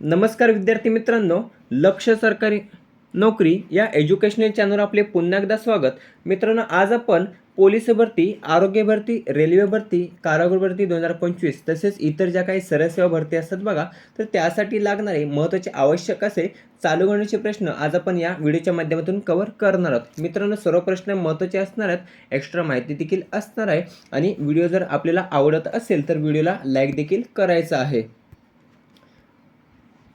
नमस्कार विद्यार्थी मित्रांनो लक्ष सरकारी नोकरी या एज्युकेशनल चॅनलवर आपले पुन्हा एकदा स्वागत. मित्रांनो आज आपण पोलीस भरती आरोग्य भरती रेल्वे भरती कारागृह भरती दोन हजार पंचवीस तसेच इतर ज्या काही सरसेवा भरती असतात बघा तर त्यासाठी लागणारे महत्त्वाचे आवश्यक असे चालू घडण्याचे प्रश्न आज आपण या व्हिडिओच्या माध्यमातून कव्हर करणार आहोत. मित्रांनो सर्व प्रश्न महत्त्वाचे असणार आहेत एक्स्ट्रा माहिती देखील असणार आहे आणि व्हिडिओ जर आपल्याला आवडत असेल तर व्हिडिओला लाईक देखील करायचा आहे.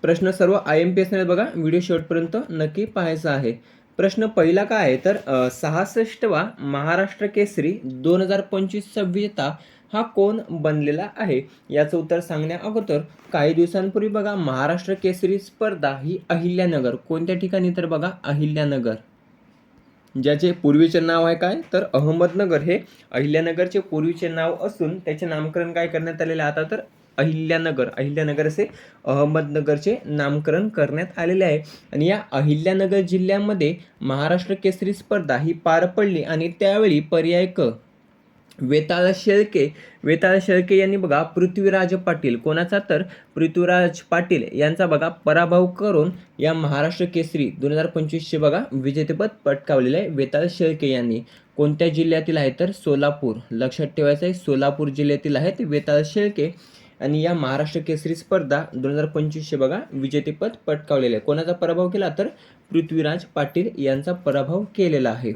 प्रश्न सर्व आय एम पी असणार बघा. व्हिडिओ शेवटपर्यंत नक्की पाहायचा आहे. प्रश्न पहिला काय आहे? तर सहासष्टवा महाराष्ट्र केसरी दोन हजार पंचवीसचा विजेता हा कोण बनलेला आहे? याचं उत्तर सांगण्या अगोदर काही दिवसांपूर्वी बघा महाराष्ट्र केसरी स्पर्धा ही अहिल्यानगर. कोणत्या ठिकाणी? तर बघा अहिल्यानगर. ज्याचे पूर्वीचे नाव आहे काय? तर अहमदनगर. हे अहिल्यानगरचे पूर्वीचे नाव असून त्याचे नामकरण काय करण्यात आलेले आता तर अहिल्यानगर अहिल्यानगर असे अहमदनगरचे नामकरण करण्यात आलेले आहे. आणि या अहिल्यानगर जिल्ह्यामध्ये महाराष्ट्र केसरी स्पर्धा ही पार पडली आणि त्यावेळी पर्याय क वेताळ शेळके वेताळ शेळके यांनी बघा पृथ्वीराज पाटील. कोणाचा तर? पृथ्वीराज पाटील यांचा बघा पराभव करून या महाराष्ट्र केसरी दोन हजार पंचवीसचे बघा विजेतेपद पटकावलेलं आहे वेताळ शेळके यांनी. कोणत्या जिल्ह्यातील आहे तर? सोलापूर. लक्षात ठेवायचं आहे सोलापूर जिल्ह्यातील आहेत वेताळ शेळके. आणि या महाराष्ट्र केसरी स्पर्धा दोन हजार पंचवीसशे बघा विजेतेपद पटकावलेले आहे. कोणाचा पराभव केला तर? पृथ्वीराज पाटील यांचा पराभव केलेला आहे.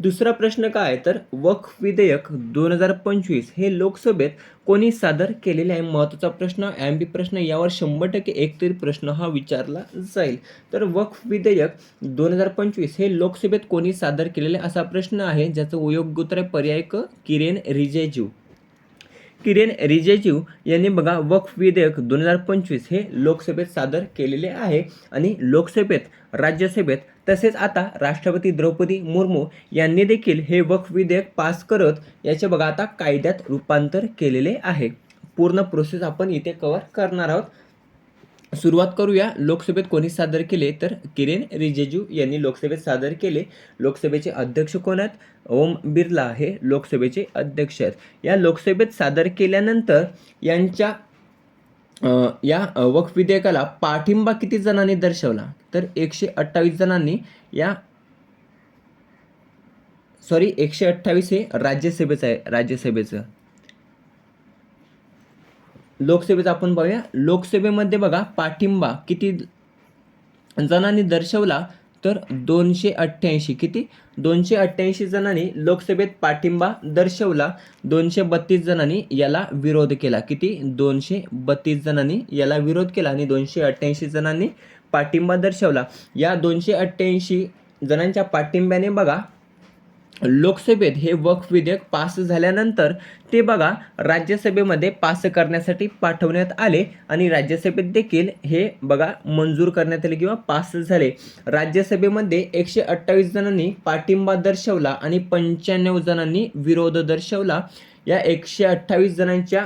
दुसरा प्रश्न काय? आहे तर वक्फ विधेयक दोन हजार पंचवीस हे लोकसभेत कोणी सादर केलेले आहे? महत्त्वाचा प्रश्न एम बी प्रश्न यावर शंभर टक्के एक तरी प्रश्न हा विचारला जाईल. तर वक्फ विधेयक दोन हजार पंचवीस हे लोकसभेत कोणी सादर केलेले असा प्रश्न आहे ज्याचं योग्य उत्तर आहे पर्याय क किरेन रिजेजू. किरेन रिजेजू यांनी बघा वक्फ विधेयक दोन हजार पंचवीस हे लोकसभेत सादर केलेले आहे आणि लोकसभेत राज्यसभेत तसेच आता राष्ट्रपती द्रौपदी मुर्मू यांनी देखील हे वक्फ विधेयक पास करत याचे बघा आता कायद्यात रूपांतर केलेले आहे. पूर्ण प्रोसेस आपण इथे कव्हर करणार आहोत. सुरुवात करूया. लोकसभेत कोणी सादर केले तर किरेन रिजिजू यांनी लोकसभेत सादर केले. लोकसभेचे अध्यक्ष कोण आहेत? ओम बिर्ला हे लोकसभेचे अध्यक्ष आहेत. या लोकसभेत सादर केल्यानंतर यांच्या या वक्फ विधेयकाला पाठिंबा किती जणांनी दर्शवला? तर एकशे अठ्ठावीस जणांनी या सॉरी एकशे अठ्ठावीस हे राज्यसभेचं आहे राज्यसभेचं. लोकसभेचं आपण बघूया. लोकसभेमध्ये बघा पाठिंबा किती जणांनी दर्शवला तर दोनशे अठ्ठ्याऐंशी. किती? दोनशे अठ्ठ्याऐंशी जणांनी लोकसभेत पाठिंबा दर्शवला. दोनशे बत्तीस जणांनी याला विरोध केला. किती? दोनशे बत्तीस जणांनी याला विरोध केला आणि दोनशे अठ्ठ्याऐंशी जणांनी पाठिंबा दर्शवला. या दोनशे अठ्ठ्याऐंशी जणांच्या पाठिंब्याने बघा लोकसभेत हे वक्फ विधेयक पास झाल्यानंतर ते बघा राज्यसभेमध्ये पास करण्यासाठी पाठवण्यात आले आणि राज्यसभेत देखील हे बघा मंजूर करण्यात आले किंवा पास झाले. राज्यसभेमध्ये एकशे अठ्ठावीस जणांनी पाठिंबा दर्शवला आणि पंच्याण्णव जणांनी विरोध दर्शवला. या एकशे अठ्ठावीस जणांच्या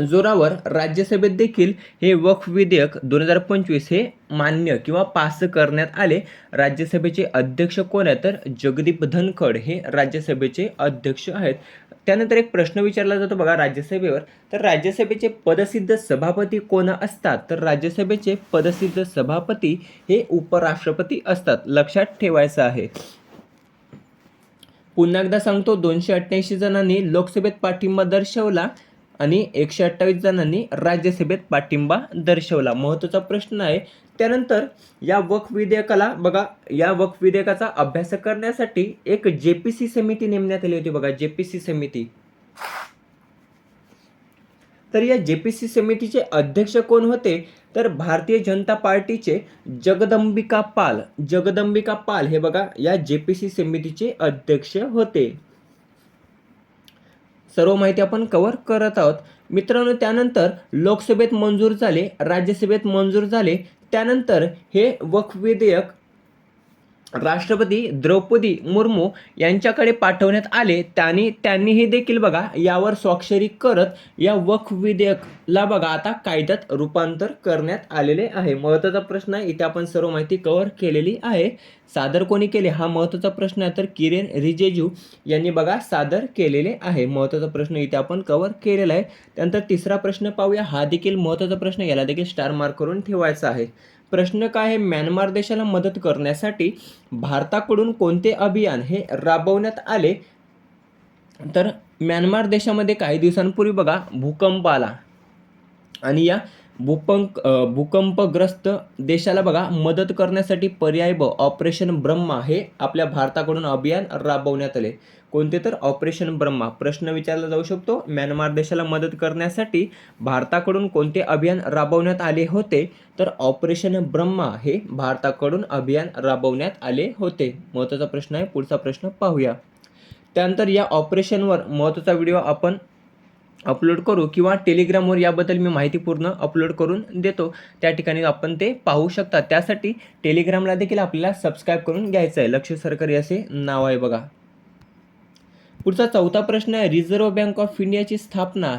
जोरावर राज्यसभेत देखील हे वक्फ विधेयक दोन हजार पंचवीस हे मान्य किंवा पास करण्यात आले. राज्यसभेचे अध्यक्ष कोण आहेत? तर जगदीप धनखड हे राज्यसभेचे अध्यक्ष आहेत. त्यानंतर एक प्रश्न विचारला जातो बघा राज्यसभेवर. तर राज्यसभेचे पदसिद्ध सभापती कोण असतात? तर राज्यसभेचे पदसिद्ध सभापती हे उपराष्ट्रपती असतात. लक्षात ठेवायचं आहे. पुन्हा एकदा सांगतो दोनशे अठ्ठ्याऐंशी जणांनी लोकसभेत पाठिंबा दर्शवला. आणि एकशे अठ्ठावीस जणांनी राज्यसभेत पाठिंबा दर्शवला. महत्त्वाचा प्रश्न आहे त्यानंतर या वक्फ विधेयकाला बघा या वक्फ विधेयकाचा अभ्यास करण्यासाठी एक जे पी सी समिती नेमण्यात आली होती बघा जे पी सी समिती. तर या जे पी सी समितीचे अध्यक्ष कोण होते? तर भारतीय जनता पार्टीचे जगदंबिका पाल. जगदंबिका पाल हे बघा या जे पी सी समितीचे अध्यक्ष होते. सर्व माहिती आपण कव्हर करत आहोत. मित्रांनो त्यानंतर लोकसभेत मंजूर झाले राज्यसभेत मंजूर झाले त्यानंतर हे वक्फ विधेयक राष्ट्रपती द्रौपदी मुर्मू यांच्याकडे पाठवण्यात आले त्यांनी त्यांनीही देखील बघा यावर स्वाक्षरी करत या वक्फ विधेयकला बघा आता कायद्यात रूपांतर करण्यात आलेले आहे. महत्त्वाचा प्रश्न आहे इथे आपण सर्व माहिती कव्हर केलेली आहे. सादर कोणी केले? हा महत्त्वाचा प्रश्न आहे तर किरेन रिजेजू यांनी बघा सादर केलेले आहे. महत्त्वाचा प्रश्न इथे आपण कव्हर केलेला आहे. त्यानंतर तिसरा प्रश्न पाहूया. हा देखील महत्त्वाचा प्रश्न याला देखील स्टार मार्क करून ठेवायचा आहे. प्रश्न काय आहे? म्यानमार देशाला मदत करण्यासाठी भारताकडून कोणते अभियान हे राबवण्यात आले? तर म्यानमार देशामध्ये काही दिवसांपूर्वी बघा भूकंप आला आणि या भूकंप भूकंपग्रस्त देशाला बघा मदत करण्यासाठी पर्याय ब ऑपरेशन ब्रह्मा हे आपल्या भारताकडून अभियान राबवण्यात आले. कोणते तर ऑपरेशन ब्रह्मा प्रश्न विचारला जाऊ शकतो. म्यानमार देशाला मदत करण्यासाठी भारताकडून कोणते अभियान राबवण्यात आले होते? तर ऑपरेशन ब्रह्मा हे भारताकडून अभियान राबवण्यात आले होते. महत्त्वाचा प्रश्न आहे. पुढचा प्रश्न पाहूया. त्यानंतर या ऑपरेशनवर महत्त्वाचा व्हिडिओ आपण अपलोड करू किंवा टेलिग्रामवर याबद्दल मी माहिती पूर्ण अपलोड करून देतो. त्या ठिकाणी आपण ते पाहू शकता. त्यासाठी टेलिग्रामला देखील आपल्याला सबस्क्राईब करून घ्यायचं आहे. लक्ष सरकारी असे नाव आहे बघा. पुढचा चौथा प्रश्न आहे रिझर्व्ह बँक ऑफ इंडियाची स्थापना.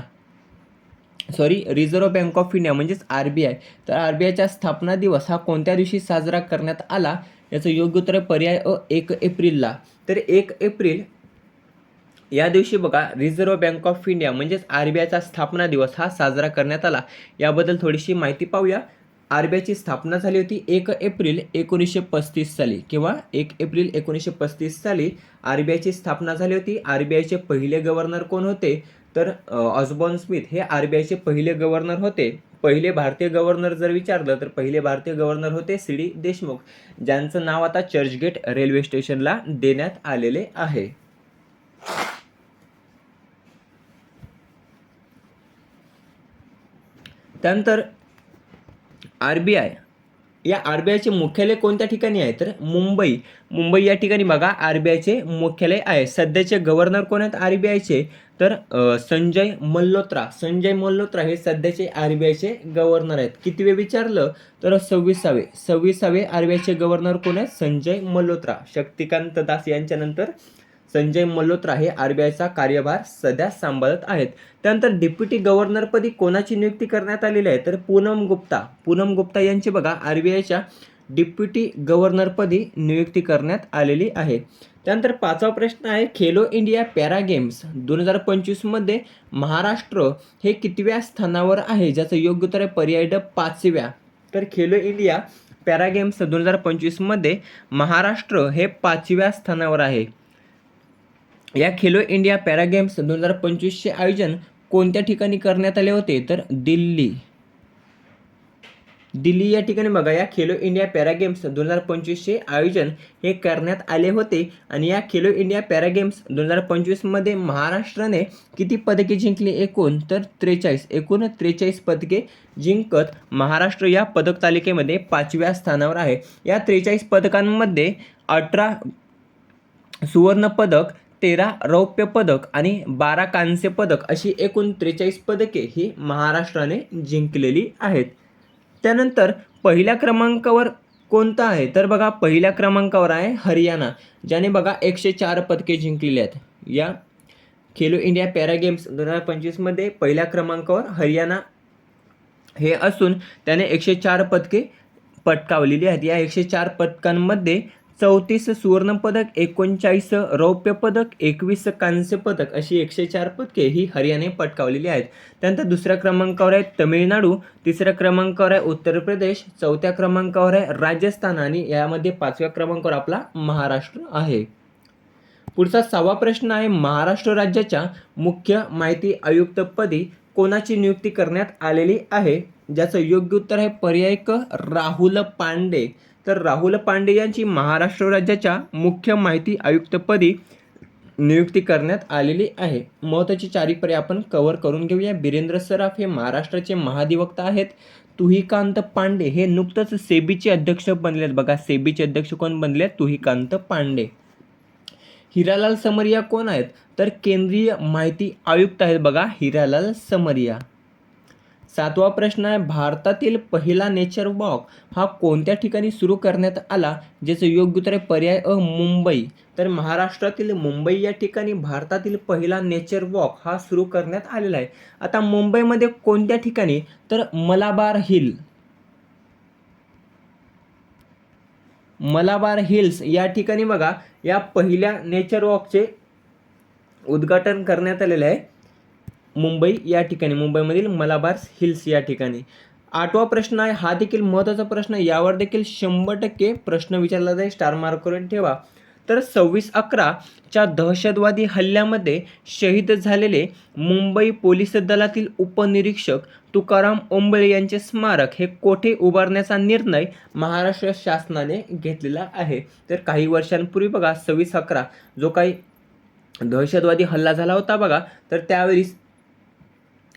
Sorry reserve bank of India म्हणजेच आर बी आय. तर आर बी आयचा स्थापना दिवस हा कोणत्या दिवशी साजरा करण्यात आला? याचं योग्य उत्तर आहे पर्याय अ एक एप्रिलला. तर एक एप्रिल या दिवशी बघा रिझर्व्ह बँक ऑफ इंडिया म्हणजेच आर बी आयचा स्थापना दिवस हा साजरा करण्यात आला. याबद्दल थोडीशी माहिती पाहूया. आर बी आयची स्थापना झाली होती एक एप्रिल एकोणीसशे पस्तीस साली. किंवा एक एप्रिल एकोणीसशे पस्तीस साली आर बी आयची स्थापना झाली होती. आर बी आयचे पहिले गव्हर्नर कोण होते? तर ऑसबॉर्न स्मिथ हे आर बी आयचे पहिले गव्हर्नर होते. पहिले भारतीय गव्हर्नर जर विचारलं तर पहिले भारतीय गव्हर्नर होते सी. डी. देशमुख ज्यांचं नाव आता चर्चगेट रेल्वे स्टेशनला देण्यात आलेले आहे. त्यानंतर आर बी आय. या आर बी आयचे मुख्यालय कोणत्या ठिकाणी आहे? तर मुंबई. मुंबई या ठिकाणी बघा आर बी आयचे मुख्यालय आहे. सध्याचे गव्हर्नर कोण आहेत? आर बी आयचे. तर संजय मल्होत्रा. संजय मल्होत्रा हे सध्याचे आर बी आयचे गव्हर्नर आहेत. किती वे विचारलं? तर सव्वीसावे. सव्वीसावे आर बी आयचे गव्हर्नर कोण आहेत? संजय मल्होत्रा. शक्तिकांत दास यांच्यानंतर संजय मल्होत्रा हे आर बी आयचा कार्यभार सध्या सांभाळत आहेत. त्यानंतर डेप्युटी गव्हर्नरपदी कोणाची नियुक्ती करण्यात आलेली आहे? तर पूनम गुप्ता. पूनम गुप्ता यांची बघा आर बी आयच्या गव्हर्नरपदी नियुक्ती करण्यात आलेली आहे. त्यानंतर पाचवा प्रश्न आहे खेलो इंडिया पॅरा गेम्स दोन हजार पंचवीसमध्ये महाराष्ट्र हे कितव्या स्थानावर आहे? ज्याचं योग्य उत्तर आहे पर्याय ड पाचव्या. तर खेलो इंडिया पॅरा गेम्स दोन हजार पंचवीसमध्ये महाराष्ट्र हे पाचव्या स्थानावर आहे. या खेलो इंडिया पॅरा गेम्स दोन हजार पंचवीसचे आयोजन कोणत्या ठिकाणी करण्यात आले होते? तर दिल्ली. दिल्ली या ठिकाणी बघा या खेलो इंडिया पॅरा गेम्स दोन हजार पंचवीसचे आयोजन हे करण्यात आले होते. आणि या खेलो इंडिया पॅरा गेम्स दोन हजार पंचवीसमध्ये महाराष्ट्राने किती पदके जिंकली? एकूण तर त्रेचाळीस. एकूण त्रेचाळीस पदके जिंकत महाराष्ट्र या पदक तालिकेमध्ये पाचव्या स्थानावर आहे. या त्रेचाळीस पदकांमध्ये अठरा सुवर्ण पदक तेरा रौप्य पदक आणि बारा कांस्य पदक अशी एकूण त्रेचाळीस पदके ही महाराष्ट्राने जिंकलेली आहेत. त्यानंतर पहिल्या क्रमांकावर कोणता आहे? तर बघा पहिल्या क्रमांकावर आहे हरियाणा ज्याने बघा एकशे चार पदके जिंकलेली आहेत. या खेलो इंडिया पॅरा गेम्स दोन हजार पंचवीसमध्ये पहिल्या क्रमांकावर हरियाणा हे असून त्याने एकशे चार पदके पटकावलेली आहेत. या एकशे चार पदकांमध्ये चौतीस सुवर्णपदक एकोणचाळीस रौप्य पदक एकवीस कांस्य पदक अशी एकशे चार पदके ही हरियाणे पटकावलेली आहेत. त्यानंतर दुसऱ्या क्रमांकावर आहे तमिळनाडू तिसऱ्या क्रमांकावर आहे उत्तर प्रदेश चौथ्या क्रमांकावर आहे राजस्थान आणि यामध्ये पाचव्या क्रमांकावर आपला महाराष्ट्र आहे. पुढचा सहावा प्रश्न आहे महाराष्ट्र राज्याच्या मुख्य माहिती आयुक्तपदी कोणाची नियुक्ती करण्यात आलेली आहे? ज्याचं योग्य उत्तर आहे पर्याय क राहुल पांडे. तर राहुल पांडे यांची महाराष्ट्र राज्याच्या मुख्य माहिती आयुक्तपदी नियुक्ती करण्यात आलेली आहे. महत्त्वाची चारी पर्याय आपण कव्हर करून घेऊया. बिरेंद्र सराफ हे महाराष्ट्राचे महाधिवक्ता आहेत. तुहिकांत पांडे हे नुकतंच सेबीचे अध्यक्ष बनले आहेत बघा सेबीचे अध्यक्ष कोण बनले आहेत तुहिकांत पांडे. हिरालाल समरिया कोण आहेत? तर केंद्रीय माहिती आयुक्त आहेत. बघा हिरालाल समरिया. सातवा प्रश्न आहे भारतातील पहिला नेचर वॉक हा कोणत्या ठिकाणी सुरू करण्यात आला ज्याचं योग्य उत्तर आहे पर्याय अ मुंबई. तर महाराष्ट्रातील मुंबई या ठिकाणी भारतातील पहिला नेचर वॉक हा सुरू करण्यात आलेला आहे. आता मुंबईमध्ये कोणत्या ठिकाणी? तर मलाबार हिल. मलाबार हिल्स या ठिकाणी बघा या पहिल्या नेचर वॉकचे उद्घाटन करण्यात आलेलं आहे. मुंबई या ठिकाणी मुंबईमधील मलाबार हिल्स या ठिकाणी. आठवा प्रश्न आहे हा देखील महत्त्वाचा प्रश्न यावर देखील शंभर टक्के प्रश्न विचारला जाईल स्टार मार्क करून ठेवा. तर सव्वीस अकराच्या दहशतवादी हल्ल्यामध्ये शहीद झालेले मुंबई पोलीस दलातील उपनिरीक्षक तुकाराम ओंबळे यांचे स्मारक हे कोठे उभारण्याचा निर्णय महाराष्ट्र शासनाने घेतलेला आहे? तर काही वर्षांपूर्वी बघा सव्वीस अकरा जो काही दहशतवादी हल्ला झाला होता बघा तर त्यावेळी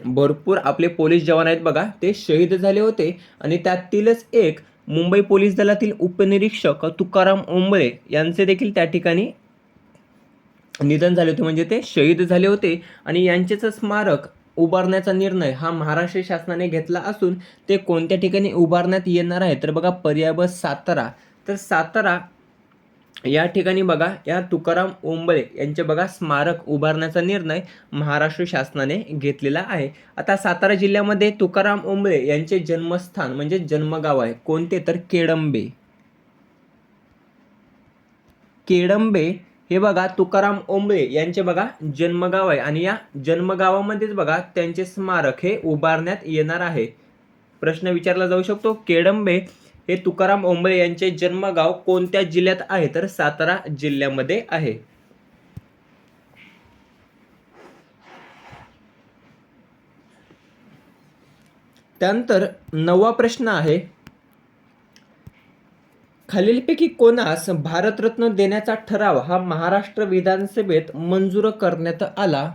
भरपूर आपले पोलीस जवान आहेत बघा ते शहीद झाले होते. आणि त्यातीलच एक मुंबई पोलीस दलातील उपनिरीक्षक तुकाराम ओंबळे यांचे देखील त्या ठिकाणी निधन झाले होते. म्हणजे ते शहीद झाले होते. आणि यांचेच स्मारक उभारण्याचा निर्णय हा महाराष्ट्र शासनाने घेतला असून ते कोणत्या ठिकाणी उभारण्यात येणार आहे? तर बघा पर्याय ब सातारा. तर सातारा या ठिकाणी बघा या तुकाराम ओंबळे यांचे बघा स्मारक उभारण्याचा निर्णय महाराष्ट्र शासनाने घेतलेला आहे. आता सातारा जिल्ह्यामध्ये तुकाराम ओंबळे यांचे जन्मस्थान म्हणजे जन्मगाव आहे. कोणते? तर केडंबे. केडंबे हे बघा तुकाराम ओंबळे यांचे बघा जन्मगाव आहे. आणि या जन्मगावामध्येच बघा त्यांचे स्मारक हे उभारण्यात येणार आहे. प्रश्न विचारला जाऊ शकतो. केडंबे हे तुकाराम ओंबळे यांचे जन्मगाव कोणत्या जिल्ह्यात आहे? तर सातारा जिल्ह्यामध्ये आहे. त्यानंतर नववा प्रश्न आहे. खालीलपैकी कोणास भारतरत्न देण्याचा ठराव हा महाराष्ट्र विधानसभेत मंजूर करण्यात आला?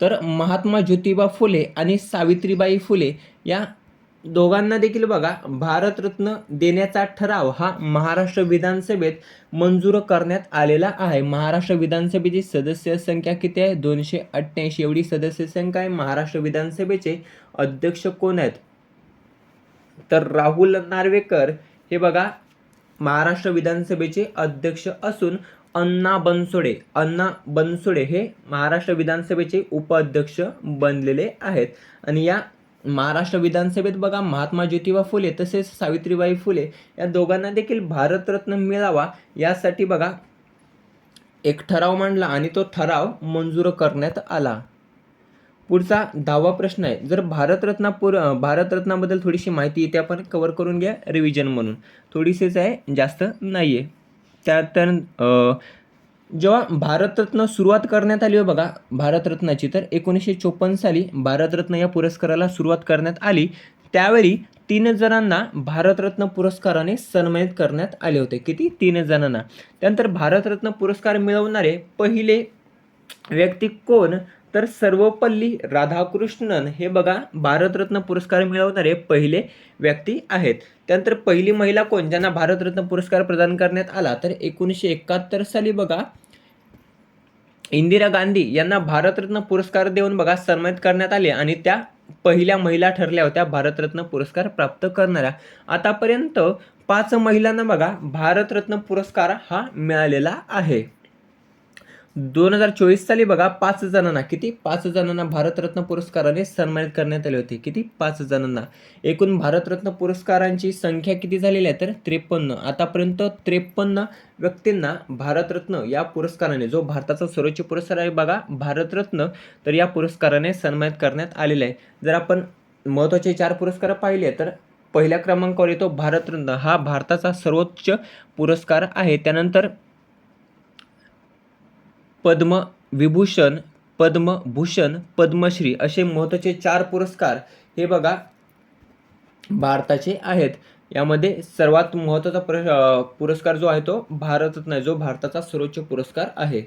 तर महात्मा ज्योतिबा फुले आणि सावित्रीबाई फुले या दोघांना देखील बघा भारतरत्न देण्याचा ठराव हा महाराष्ट्र विधानसभेत मंजूर करण्यात आलेला आहे. महाराष्ट्र विधानसभेची सदस्य संख्या किती आहे? दोनशे अठ्ठ्याऐंशी. एवढी सदस्य संख्या आहे महाराष्ट्र विधानसभेचे अध्यक्ष कोण आहेत? तर राहुल नार्वेकर हे बघा महाराष्ट्र विधानसभेचे अध्यक्ष असून अण्णा बनसोडे. अण्णा बनसोडे हे महाराष्ट्र विधानसभेचे उपाध्यक्ष बनलेले आहेत. आणि या महाराष्ट्र विधानसभेत बघा महात्मा ज्योतिबा फुले तसेच सावित्रीबाई फुले या दोघांना देखील भारतरत्न मिळावा यासाठी बघा एक ठराव मांडला आणि तो ठराव मंजूर करण्यात आला. पुढचा दहावा प्रश्न आहे. जर भारतरत्नापूर भारतरत्नाबद्दल थोडीशी माहिती इथे आपण कवर करून घ्या रिव्हिजन म्हणून. थोडीशीच आहे जास्त नाही आहे त्यानंतर जेव्हा भारतरत्न सुरुवात करण्यात आली हो बघा भारतरत्नाची तर एकोणीसशे चोपन्न साली भारतरत्न या पुरस्काराला सुरुवात करण्यात आली. त्यावेळी तीन जणांना भारतरत्न पुरस्काराने सन्मानित करण्यात आले होते. किती? तीन जणांना. त्यानंतर भारतरत्न पुरस्कार मिळवणारे पहिले व्यक्ती कोण? तर सर्वपल्ली राधाकृष्णन हे बघा भारतरत्न पुरस्कार मिळवणारे पहिले व्यक्ती आहेत. त्यानंतर पहिली महिला कोण? ज्यांना भारतरत्न पुरस्कार प्रदान करण्यात आला तर एकोणीसशे एकाहत्तर साली बघा इंदिरा गांधी यांना भारतरत्न पुरस्कार देऊन बघा सन्मानित करण्यात आले आणि त्या पहिल्या महिला ठरल्या होत्या भारतरत्न पुरस्कार प्राप्त करणाऱ्या. आतापर्यंत पाच महिलांना बघा भारतरत्न पुरस्कार हा मिळालेला आहे. दोन हजार चोवीस साली बघा पाच जणांना किती? पाच जणांना भारतरत्न पुरस्काराने सन्मानित करण्यात आले होते. किती? पाच जणांना. एकूण भारतरत्न पुरस्कारांची संख्या किती झालेली आहे? तर त्रेपन्न. आतापर्यंत त्रेपन्न व्यक्तींना भारतरत्न या पुरस्काराने जो भारताचा सर्वोच्च पुरस्कार आहे बघा भारतरत्न तर या पुरस्काराने सन्मानित करण्यात आलेला आहे. जर आपण महत्त्वाचे चार पुरस्कार पाहिले तर पहिल्या क्रमांकावर येतो भारतरत्न. हा भारताचा सर्वोच्च पुरस्कार आहे. त्यानंतर पद्मविभूषण पद्मभूषण पद्मश्री असे महत्त्वाचे चार पुरस्कार हे बघा भारताचे आहेत. यामध्ये सर्वात महत्त्वाचा प्र पुरस्कार जो आहे तो भारतरत्न आहे. जो भारताचा सर्वोच्च पुरस्कार आहे.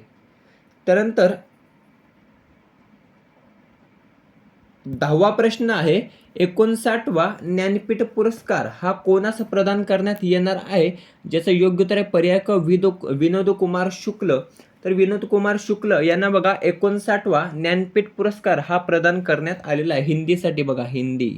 त्यानंतर दहावा प्रश्न आहे एकोणसाठवा ज्ञानपीठ पुरस्कार हा कोणास प्रदान करण्यात येणार आहे? ज्याचं योग्य तर पर्याय क विदो विनोद कुमार शुक्ल तर विनोद कुमार शुक्ल यांना बघा एकोणसाठवा ज्ञानपीठ पुरस्कार हा प्रदान करण्यात आलेला आहे. हिंदीसाठी बघा हिंदी.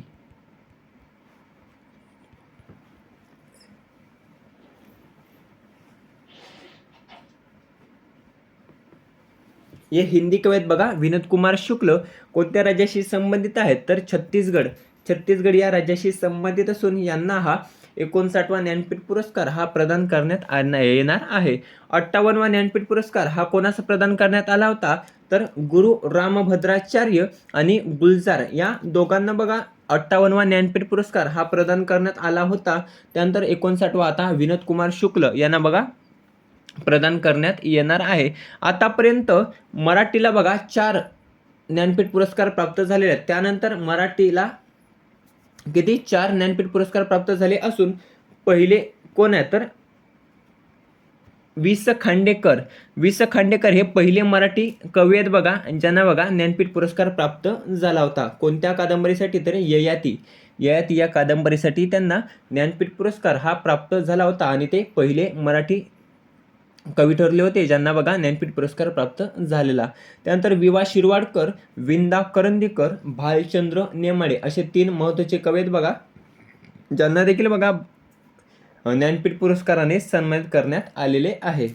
हे हिंदी कवयत बघा विनोद कुमार शुक्ल कोणत्या राज्याशी संबंधित आहेत? तर छत्तीसगड. छत्तीसगड या राज्याशी संबंधित असून यांना हा एकोणसाठवा ज्ञानपीठ पुरस्कार हा प्रदान करण्यात येणार आहे. अठ्ठावन्नवा ज्ञानपीठ पुरस्कार हा कोणास प्रदान करण्यात आला होता? तर गुरु रामभद्राचार्य आणि गुलजार या दोघांना बघा. अठ्ठावन्नवा ज्ञानपीठ पुरस्कार हा प्रदान करण्यात आला होता. त्यानंतर एकोणसाठवा आता विनोद कुमार शुक्ल यांना बघा. प्रदान करण्यात येणार आहे. आतापर्यंत मराठीला बघा चार ज्ञानपीठ पुरस्कार प्राप्त झालेले आहेत. त्यानंतर मराठीला किती चार ज्ञानपीठ पुरस्कार प्राप्त झाले असून पहिले कोण आहे? तर वि स खांडेकर. वि स खांडेकर हे पहिले मराठी कवी आहेत बघा ज्यांना बघा ज्ञानपीठ पुरस्कार प्राप्त झाला होता. कोणत्या कादंबरीसाठी? तर ययाती. ययाती या कादंबरीसाठी त्यांना ज्ञानपीठ पुरस्कार हा प्राप्त झाला होता आणि ते पहिले मराठी कवी ठरले होते ज्यांना बघा ज्ञानपीठ पुरस्कार प्राप्त झालेला. त्यानंतर विवा शिरवाडकर विंदा करंदीकर भालचंद्र नेमाडे असे तीन महत्त्वाचे कवी आहेत बघा ज्यांना देखील बघा ज्ञानपीठ पुरस्काराने सन्मानित करण्यात आलेले आहे.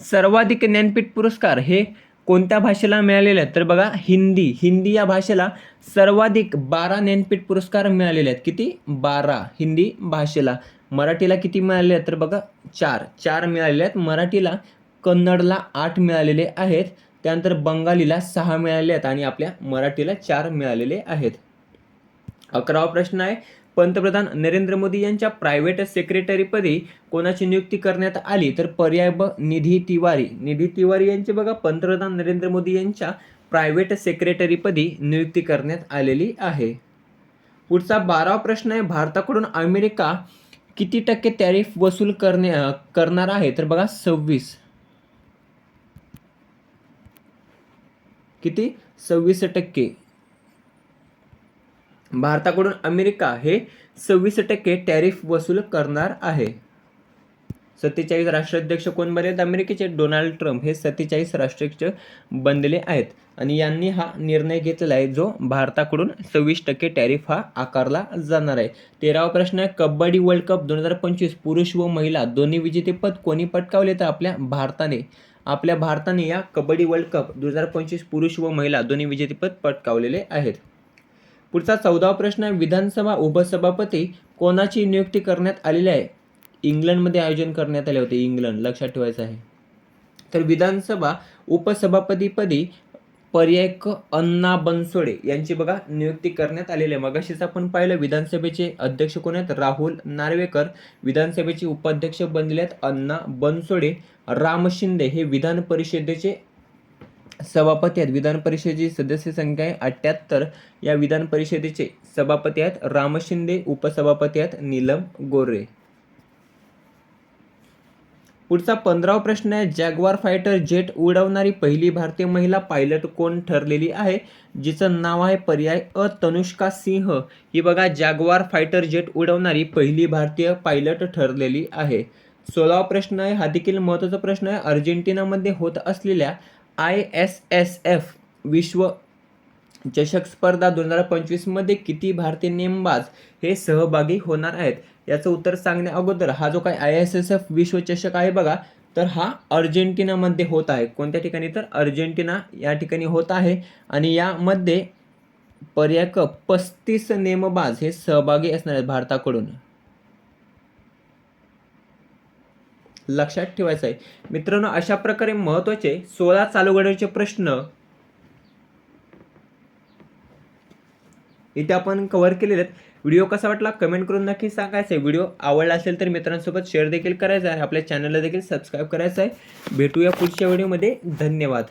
सर्वाधिक ज्ञानपीठ पुरस्कार हे कोणत्या भाषेला मिळालेले आहेत? तर बघा हिंदी. हिंदी या भाषेला सर्वाधिक बारा ज्ञानपीठ पुरस्कार मिळालेले आहेत. किती? बारा. हिंदी भाषेला. मराठीला किती मिळाले आहेत? तर बघा चार. चार मिळालेले आहेत. मराठीला कन्नडला आठ मिळालेले आहेत. त्यानंतर बंगालीला सहा मिळाले आहेत आणि आपल्या मराठीला चार मिळालेले आहेत. अकरावा प्रश्न आहे पंतप्रधान नरेंद्र मोदी यांच्या प्रायव्हेट सेक्रेटरीपदी कोणाची नियुक्ती करण्यात आली? तर पर्याय ब निधी तिवारी. निधी तिवारी यांची बघा पंतप्रधान नरेंद्र मोदी यांच्या प्रायव्हेट सेक्रेटरीपदी नियुक्ती करण्यात आलेली आहे. पुढचा बारावा प्रश्न आहे भारताकडून अमेरिका किती टक्के टॅरिफ वसूल करणे करणार आहे? तर बघा सव्वीस. किती? सव्वीस टक्के. भारताकडून अमेरिका हे सव्वीस टक्के टॅरिफ वसूल करणार आहे. सत्तेचाळीस राष्ट्राध्यक्ष कोण बनले आहेत? अमेरिकेचे डोनाल्ड ट्रम्प हे सत्तेचाळीस राष्ट्राध्यक्ष बनलेले आहेत. आणि यांनी हा निर्णय घेतलेला आहे जो भारताकडून सव्वीस टक्के टॅरिफ हा आकारला जाणार आहे. तेरावा प्रश्न आहे कबड्डी वर्ल्ड कप दोन हजार पंचवीस पुरुष व महिला दोन्ही विजेतेपद कोणी पटकावले? तर आपल्या भारताने आपल्या भारताने या कबड्डी वर्ल्ड कप दोन हजार पंचवीस पुरुष व महिला दोन्ही विजेतेपद पटकावलेले आहेत. पुढचा चौदावा प्रश्न आहे विधानसभा उपसभापती कोणाची नियुक्ती करण्यात आलेली आहे? इंग्लंडमध्ये आयोजन करण्यात आले होते इंग्लंड लक्षात ठेवायचं आहे. तर विधानसभा उपसभापतीपदी पर्यायक अण्णा बनसोडे यांची बघा नियुक्ती करण्यात आलेली आहे. मगाशीच आपण पाहिलं विधानसभेचे अध्यक्ष कोण आहेत? राहुल नार्वेकर. विधानसभेचे उपाध्यक्ष बनलेले आहेत अण्णा बनसोडे. राम शिंदे हे विधान परिषदेचे सभापती आहेत. विधान परिषदेची सदस्य संख्या आहे अठ्ठ्याहत्तर. या विधान परिषदेचे सभापती आहेत राम शिंदे उपसभापती आहेत नीलम गोरे पुढचा पंधरावा प्रश्न आहे जॅग्वार फायटर जेट उडवणारी पहिली भारतीय महिला पायलट कोण ठरलेली आहे? जिचं नाव आहे पर्याय अ तनुष्का सिंह. ही बघा जॅग्वार फायटर जेट उडवणारी पहिली भारतीय पायलट ठरलेली आहे. सोळावा प्रश्न आहे हा देखील महत्त्वाचा प्रश्न आहे. अर्जेंटिनामध्ये होत असलेल्या आय एस एस एफ विश्व चषक स्पर्धा दोन हजार पंचवीसमध्ये किती भारतीय नेमबाज हे सहभागी होणार आहेत? याचं उत्तर सांगण्या अगोदर हा जो काही आय एस एस एफ विश्वचषक आहे बघा तर हा अर्जेंटिनामध्ये होत आहे. कोणत्या ठिकाणी? तर अर्जेंटिना या ठिकाणी होत आहे. आणि यामध्ये पर्याक पस्तीस नेमबाज हे सहभागी असणार आहेत भारताकडून. लक्षात ठेवायचं आहे मित्रांनो अशा प्रकारे महत्त्वाचे सोळा चालू घडाचे प्रश्न इथे आपण कव्हर केलेले आहेत. व्हिडिओ कसा वाटला कमेंट करून नक्की सांगायचं आहे. व्हिडिओ आवडला असेल तर मित्रांसोबत शेअर देखील करायचा आहे. आपल्या चॅनलला देखील सबस्क्राईब करायचं आहे. भेटूया पुढच्या व्हिडिओमध्ये धन्यवाद.